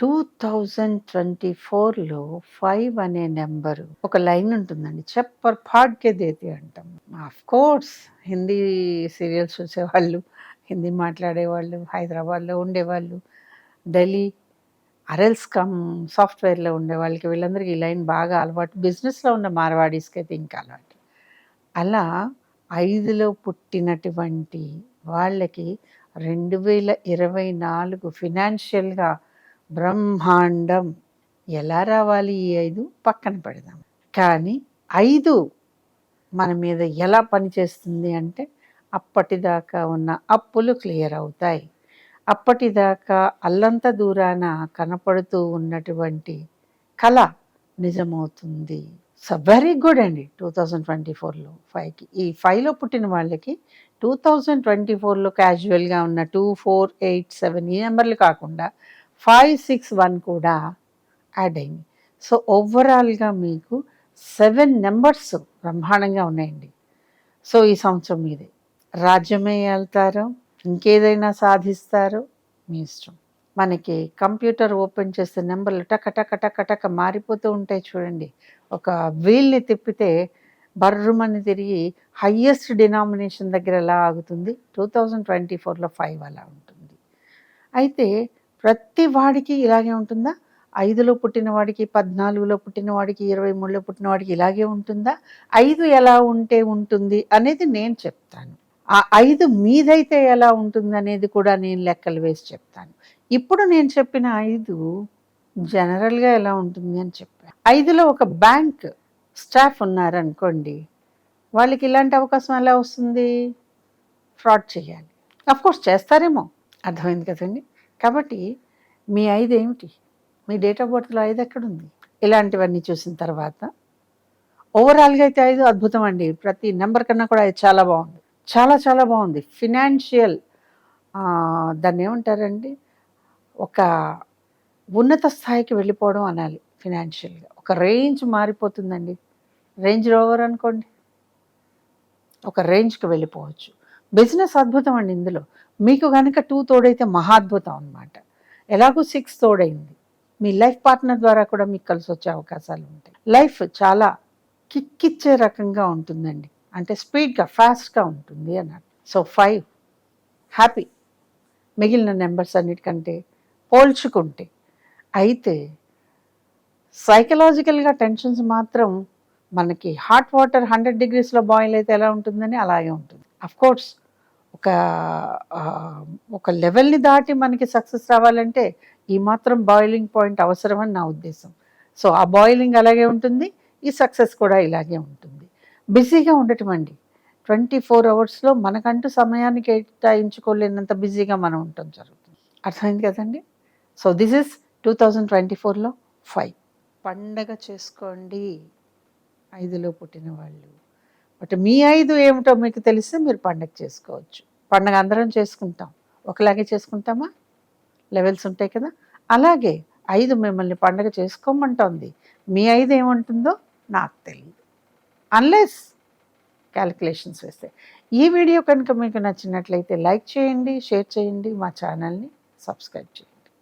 Two thousand twenty ఫోర్లో five అనే number ఒక లైన్ ఉంటుందండి. చెప్పర్ ఫాడ్కే దేతి అంటాం. ఆఫ్ కోర్స్ హిందీ సీరియల్స్ చూసేవాళ్ళు హిందీ మాట్లాడేవాళ్ళు హైదరాబాద్లో ఉండేవాళ్ళు ఢిల్లీ అరెల్స్ కమ్ సాఫ్ట్వేర్లో ఉండే వాళ్ళకి వీళ్ళందరికీ ఈ లైన్ బాగా అలవాటు. బిజినెస్లో ఉన్న మార్వాడీస్కి అయితే ఇంకా అలవాటు. అలా ఐదులో పుట్టినటువంటి వాళ్ళకి రెండు వేల ఇరవై నాలుగు ఫినాన్షియల్గా బ్రహ్మాండం. ఎలా రావాలి ఈ ఐదు? పక్కన పెడదాం. కానీ ఐదు మన మీద ఎలా పనిచేస్తుంది అంటే అప్పటిదాకా ఉన్న అప్పులు క్లియర్ అవుతాయి. అప్పటిదాకా అల్లంత దూరాన కనపడుతూ ఉన్నటువంటి కళ నిజమవుతుంది. సో వెరీ గుడ్ అండి. టూ థౌజండ్ ట్వంటీ ఫోర్లో ఫైవ్కి. ఈ ఫైవ్లో పుట్టిన వాళ్ళకి టూ థౌజండ్ ట్వంటీ ఫోర్లో క్యాజువల్గా ఉన్న టూ ఫోర్ ఎయిట్ సెవెన్ ఈ నెంబర్లు కాకుండా ఫైవ్ సిక్స్ వన్ కూడా యాడ్ అయింది. సో ఓవరాల్గా మీకు సెవెన్ నెంబర్స్ బ్రహ్మాండంగా ఉన్నాయండి. సో ఈ సంవత్సరం మీదే. రాజ్యమే వెళ్తారు ఇంకేదైనా సాధిస్తారో మీ ఇష్టం. మనకి కంప్యూటర్ ఓపెన్ చేస్తే నెంబర్లు టక టక టక టక మారిపోతూ ఉంటాయి చూడండి. ఒక వీల్ని తిప్పితే బర్రుమని తిరిగి హయ్యెస్ట్ డినామినేషన్ దగ్గర ఎలా ఆగుతుంది? టూ థౌజండ్ ట్వంటీ ఫోర్లో ఫైవ్ అలా ఉంటుంది. అయితే ప్రతి వాడికి ఇలాగే ఉంటుందా? ఐదులో పుట్టినవాడికి పద్నాలుగులో పుట్టినవాడికి ఇరవై మూడులో పుట్టినవాడికి ఇలాగే ఉంటుందా? ఐదు ఎలా ఉంటే ఉంటుంది అనేది నేను చెప్తాను. ఆ ఐదు మీదైతే ఎలా ఉంటుంది అనేది కూడా నేను లెక్కలు వేసి చెప్తాను. ఇప్పుడు నేను చెప్పిన ఐదు జనరల్గా ఎలా ఉంటుంది అని చెప్పాను ఐదులో ఒక బ్యాంక్ స్టాఫ్ ఉన్నారనుకోండి వాళ్ళకి ఇలాంటి అవకాశం ఎలా వస్తుంది? ఫ్రాడ్ చేయాలి. కోర్స్ చేస్తారేమో. అర్థమైంది కదండి? కాబట్టి మీ ఐదు ఏమిటి? మీ డేట్ ఆఫ్ బర్త్లో ఐదు ఎక్కడుంది? ఇలాంటివన్నీ చూసిన తర్వాత ఓవరాల్గా అయితే ఐదు అద్భుతం అండి. ప్రతి నెంబర్ కన్నా కూడా అది చాలా బాగుంది. చాలా చాలా బాగుంది. ఫినాన్షియల్ దాన్ని ఏమంటారండి? ఒక ఉన్నత స్థాయికి వెళ్ళిపోవడం అనాలి ఫినాన్షియల్గా ఒక రేంజ్ మారిపోతుందండి. రేంజ్ రోవర్ అనుకోండి. ఒక రేంజ్కి వెళ్ళిపోవచ్చు. బిజినెస్ అద్భుతం అండి ఇందులో. మీకు కనుక టూ తోడైతే మహాద్భుతం అనమాట ఎలాగో సిక్స్ తోడైంది. మీ లైఫ్ పార్ట్నర్ ద్వారా కూడా మీకు కలిసి వచ్చే అవకాశాలు ఉంటాయి. లైఫ్ చాలా కిక్కిచ్చే రకంగా ఉంటుందండి. అంటే స్పీడ్గా ఫాస్ట్గా ఉంటుంది అన్నట్టు సో ఫైవ్ హ్యాపీ. మిగిలిన నెంబర్స్ అన్నిటికంటే పోల్చుకుంటే అయితే సైకలాజికల్గా టెన్షన్స్ మాత్రం మనకి హాట్ వాటర్ హండ్రెడ్ డిగ్రీస్లో బాయిల్ అయితే ఎలా ఉంటుందని అలాగే ఉంటుంది. కోర్స్ ఒక ఒక లెవెల్ని దాటి మనకి సక్సెస్ రావాలంటే ఈ మాత్రం బాయిలింగ్ పాయింట్ అవసరమని నా ఉద్దేశం. సో ఆ బాయిలింగ్ అలాగే ఉంటుంది ఈ సక్సెస్ కూడా ఇలాగే ఉంటుంది. బిజీగా ఉండటం అండి. ట్వంటీ ఫోర్ అవర్స్లో మనకంటూ సమయాన్ని కేటాయించుకోలేనంత బిజీగా మనం ఉండటం జరుగుతుంది. అర్థమైంది కదండి? So this is two thousand twenty ఫోర్లో ఫైవ్ పండగ చేసుకోండి. ఐదులో పుట్టిన వాళ్ళు బట్ మీ ఐదు ఏమిటో మీకు తెలిస్తే మీరు పండగ చేసుకోవచ్చు. పండగ అందరం చేసుకుంటాం. ఒకలాగే చేసుకుంటామా? లెవెల్స్ ఉంటాయి కదా. అలాగే ఐదు మిమ్మల్ని పండగ చేసుకోమంటోంది. మీ ఐదు ఏముంటుందో నాకు తెలియదు అన్లెస్ క్యాలిక్యులేషన్స్ వేస్తే. ఈ వీడియో కనుక మీకు నచ్చినట్లయితే లైక్ చేయండి షేర్ చేయండి మా ఛానల్ని సబ్స్క్రైబ్ చేయండి.